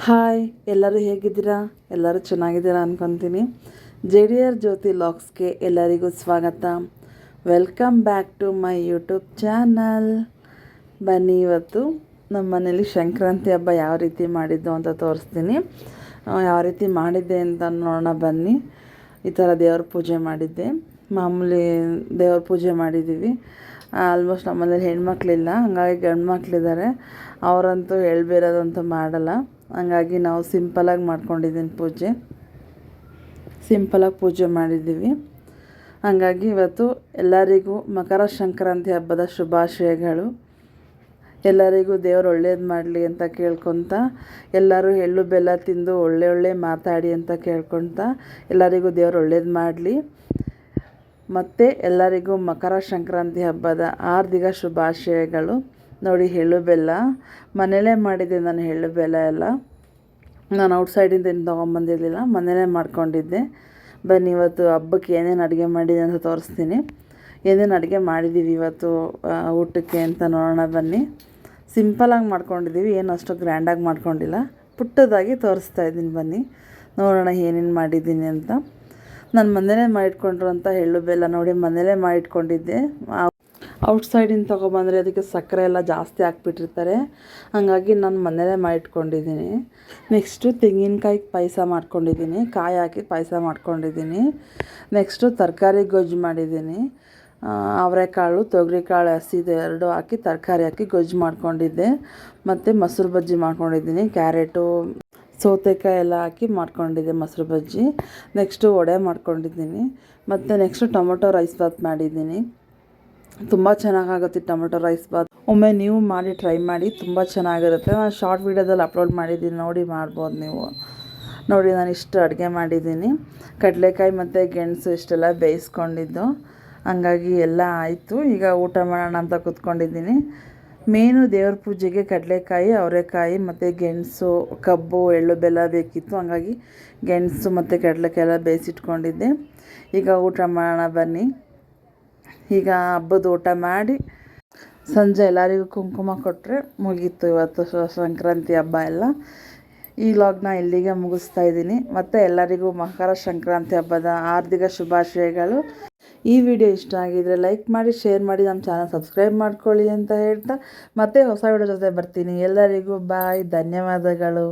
Hi ಎಲ್ಲರೂ ಹೇಗಿದ್ದೀರಾ? ಎಲ್ಲರೂ ಚೆನ್ನಾಗಿದ್ದೀರಾ ಅನ್ಕೊತೀನಿ. ಜೆ ಡಿ ಆರ್ ಜ್ಯೋತಿ ಲಾಕ್ಸ್ಗೆ ಎಲ್ಲರಿಗೂ ಸ್ವಾಗತ. Welcome back to my YouTube channel ಬನ್ನಿ ಇವತ್ತು ನಮ್ಮ ಮನೇಲಿ ಸಂಕ್ರಾಂತಿ ಹಬ್ಬ ಯಾವ ರೀತಿ ಮಾಡಿದ್ದು ಅಂತ ತೋರಿಸ್ತೀನಿ. ಯಾವ ರೀತಿ ಮಾಡಿದ್ದೆ ಅಂತ ನೋಡೋಣ, ಬನ್ನಿ. ಈ ಥರ ದೇವ್ರ ಪೂಜೆ ಮಾಡಿದ್ದೆ. ಮಾಮೂಲಿ ದೇವ್ರ ಪೂಜೆ ಮಾಡಿದ್ದೀವಿ. ಆಲ್ಮೋಸ್ಟ್ ನಮ್ಮನೇಲಿ ಹೆಣ್ಮಕ್ಳಿಲ್ಲ, ಹಂಗಾಗಿ ಗಂಡು ಮಕ್ಕಳಿದ್ದಾರೆ ಅವರಂತೂ ಹೇಳ್ಬೇರೋದಂತೂ ಮಾಡಲ್ಲ. ಹಂಗಾಗಿ ನಾವು ಸಿಂಪಲಾಗಿ ಮಾಡ್ಕೊಂಡಿದ್ದೀನಿ ಪೂಜೆ. ಸಿಂಪಲಾಗಿ ಪೂಜೆ ಮಾಡಿದ್ದೀವಿ ಹಂಗಾಗಿ ಇವತ್ತು ಎಲ್ಲರಿಗೂ ಮಕರ ಸಂಕ್ರಾಂತಿ ಹಬ್ಬದ ಶುಭಾಶಯಗಳು. ಎಲ್ಲರಿಗೂ ದೇವರು ಒಳ್ಳೇದು ಮಾಡಲಿ ಅಂತ ಕೇಳ್ಕೊತ, ಎಲ್ಲರೂ ಎಳ್ಳು ಬೆಲ್ಲ ತಿಂದು ಒಳ್ಳೆ ಒಳ್ಳೆ ಮಾತಾಡಿ ಅಂತ ಕೇಳ್ಕೊತ ಎಲ್ಲರಿಗೂ ದೇವರು ಒಳ್ಳೇದು ಮಾಡಲಿ. ಮತ್ತು ಎಲ್ಲರಿಗೂ ಮಕರ ಸಂಕ್ರಾಂತಿ ಹಬ್ಬದ ಆರ್ಥಿಕ ಶುಭಾಶಯಗಳು. ನೋಡಿ, ಎಳ್ಳು ಬೆಲ್ಲ. ಮನೇಲೇ ಮಾಡಿದ್ದೆ ನಾನು ಎಳ್ಳು ಬೆಲ್ಲ ಎಲ್ಲ. ನಾನು ಔಟ್ಸೈಡಿಂದ ಏನು ತೊಗೊಂಬಂದಿರಲಿಲ್ಲ, ಮನೇಲೇ ಮಾಡ್ಕೊಂಡಿದ್ದೆ. ಬನ್ನಿ, ಇವತ್ತು ಹಬ್ಬಕ್ಕೆ ಏನೇನು ಅಡುಗೆ ಮಾಡಿದೆ ಅಂತ ತೋರಿಸ್ತೀನಿ. ಏನೇನು ಅಡುಗೆ ಮಾಡಿದ್ದೀವಿ ಇವತ್ತು ಊಟಕ್ಕೆ ಅಂತ ನೋಡೋಣ, ಬನ್ನಿ. ಸಿಂಪಲಾಗಿ ಮಾಡ್ಕೊಂಡಿದ್ದೀವಿ ಏನು ಅಷ್ಟು ಗ್ರ್ಯಾಂಡಾಗಿ ಮಾಡ್ಕೊಂಡಿಲ್ಲ. ಪುಟ್ಟದಾಗಿ ತೋರಿಸ್ತಾ ಇದ್ದೀನಿ, ಬನ್ನಿ. ನೋಡೋಣ ಏನೇನು ಮಾಡಿದ್ದೀನಿ ಅಂತ. ನಾನು ಮನೇಲೇ ಮಾಡಿಟ್ಕೊಂಡಿರೋಂಥ ಎಳ್ಳು ಬೆಲ್ಲ ನೋಡಿ, ಮನೇಲೇ ಮಾಡಿಟ್ಕೊಂಡಿದ್ದೆ. ಔಟ್ಸೈಡಿಂದ ತೊಗೊಬಂದರೆ ಅದಕ್ಕೆ ಸಕ್ಕರೆ ಎಲ್ಲ ಜಾಸ್ತಿ ಹಾಕ್ಬಿಟ್ಟಿರ್ತಾರೆ. ಹಾಗಾಗಿ ನಾನು ಮನೆಯಲ್ಲೇ ಮಾಡಿಟ್ಕೊಂಡಿದ್ದೀನಿ. ನೆಕ್ಸ್ಟು ತೆಂಗಿನಕಾಯಿ ಪಾಯಸ ಮಾಡ್ಕೊಂಡಿದ್ದೀನಿ. ಕಾಯಿ ಹಾಕಿ ಪಾಯಸ ಮಾಡ್ಕೊಂಡಿದ್ದೀನಿ. ನೆಕ್ಸ್ಟು ತರಕಾರಿ ಗೊಜ್ಜು ಮಾಡಿದ್ದೀನಿ. ಅವರೆಕಾಳು, ತೊಗರಿಕಾಳು ಹಸಿದು ಎರಡು ಹಾಕಿ ತರಕಾರಿ ಹಾಕಿ ಗೊಜ್ಜು ಮಾಡ್ಕೊಂಡಿದ್ದೆ. ಮತ್ತು ಮೊಸರು ಬಜ್ಜಿ ಮಾಡ್ಕೊಂಡಿದ್ದೀನಿ. ಕ್ಯಾರೆಟು, ಸೌತೆಕಾಯಿ ಎಲ್ಲ ಹಾಕಿ ಮಾಡ್ಕೊಂಡಿದ್ದೆ ಮೊಸರು ಬಜ್ಜಿ. ನೆಕ್ಸ್ಟು ವಡೆ ಮಾಡ್ಕೊಂಡಿದ್ದೀನಿ. ಮತ್ತು ನೆಕ್ಸ್ಟು ಟೊಮೊಟೊ ರೈಸ್ ಬಾತ್ ಮಾಡಿದ್ದೀನಿ. ತುಂಬ ಚೆನ್ನಾಗಾಗುತ್ತೆ ಟೊಮೆಟೊ ರೈಸ್ ಬಾತ್. ಒಮ್ಮೆ ನೀವು ಮಾಡಿ ಟ್ರೈ ಮಾಡಿ, ತುಂಬ ಚೆನ್ನಾಗಿರುತ್ತೆ. ನಾನು ಶಾರ್ಟ್ ವೀಡಿಯೋದಲ್ಲಿ ಅಪ್ಲೋಡ್ ಮಾಡಿದ್ದೀನಿ, ನೋಡಿ ಮಾಡ್ಬೋದು ನೀವು. ನೋಡಿ, ನಾನು ಇಷ್ಟು ಅಡುಗೆ ಮಾಡಿದ್ದೀನಿ. ಕಡಲೆಕಾಯಿ ಮತ್ತು ಗೆಣಸು ಇಷ್ಟೆಲ್ಲ ಬೇಯಿಸ್ಕೊಂಡಿದ್ದು. ಹಂಗಾಗಿ ಎಲ್ಲ ಆಯಿತು. ಈಗ ಊಟ ಮಾಡೋಣ ಅಂತ ಕೂತ್ಕೊಂಡಿದ್ದೀನಿ. ಮೇನು ದೇವ್ರ ಪೂಜೆಗೆ ಕಡಲೆಕಾಯಿ, ಅವರೆಕಾಯಿ ಮತ್ತು ಗೆಣಸು, ಕಬ್ಬು, ಎಳ್ಳು ಬೆಲ್ಲ ಬೇಕಿತ್ತು. ಹಂಗಾಗಿ ಗೆಣಸು ಮತ್ತು ಕಡಲೆಕಾಯಿ ಎಲ್ಲ ಬೇಯಿಸಿಟ್ಕೊಂಡಿದ್ದೆ. ಈಗ ಊಟ ಮಾಡೋಣ ಬನ್ನಿ. ಈಗ ಹಬ್ಬದ ಊಟ ಮಾಡಿ ಸಂಜೆ ಎಲ್ಲರಿಗೂ ಕುಂಕುಮ ಕೊಟ್ಟರೆ ಮುಗೀತು ಇವತ್ತು ಸಂಕ್ರಾಂತಿ ಹಬ್ಬ ಎಲ್ಲ. ಈ ಲಾಗ್ನ ಇಲ್ಲಿಗೆ ಮುಗಿಸ್ತಾ ಇದ್ದೀನಿ. ಮತ್ತು ಎಲ್ಲರಿಗೂ ಮಕರ ಸಂಕ್ರಾಂತಿ ಹಬ್ಬದ ಹಾರ್ದಿಕ ಶುಭಾಶಯಗಳು. ಈ ವಿಡಿಯೋ ಇಷ್ಟ ಆಗಿದರೆ ಲೈಕ್ ಮಾಡಿ ಶೇರ್ ಮಾಡಿ, ನಮ್ಮ ಚಾನಲ್ ಸಬ್ಸ್ಕ್ರೈಬ್ ಮಾಡ್ಕೊಳ್ಳಿ ಅಂತ ಹೇಳ್ತಾ. ಮತ್ತೆ ಹೊಸ ವಿಡಿಯೋ ಜೊತೆ ಬರ್ತೀನಿ. ಎಲ್ಲರಿಗೂ ಬಾಯ್ ಧನ್ಯವಾದಗಳು.